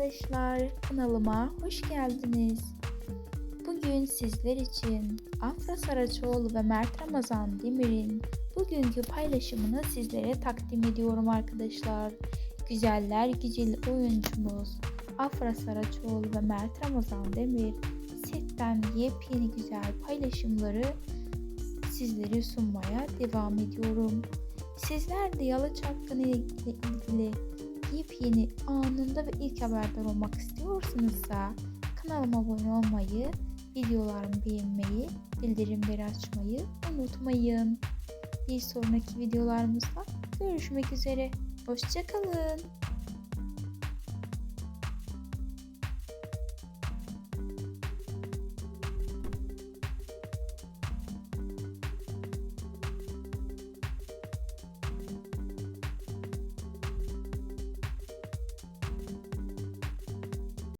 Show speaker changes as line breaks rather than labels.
arkadaşlar, kanalıma hoş geldiniz. Bugün sizler için Afra Saraçoğlu ve Mert Ramazan Demir'in bugünkü paylaşımını sizlere takdim ediyorum arkadaşlar. Güzeller güzeli oyuncumuz Afra Saraçoğlu ve Mert Ramazan Demir setten yepyeni güzel paylaşımları sizlere sunmaya devam ediyorum. Sizler de Yalı Çapkını ile ilgili yepyeni anında ve ilk haberdar olmak istiyorsanızsa kanalıma abone olmayı, videolarımı beğenmeyi, bildirimleri açmayı unutmayın. Bir sonraki videolarımızda görüşmek üzere. Hoşçakalın.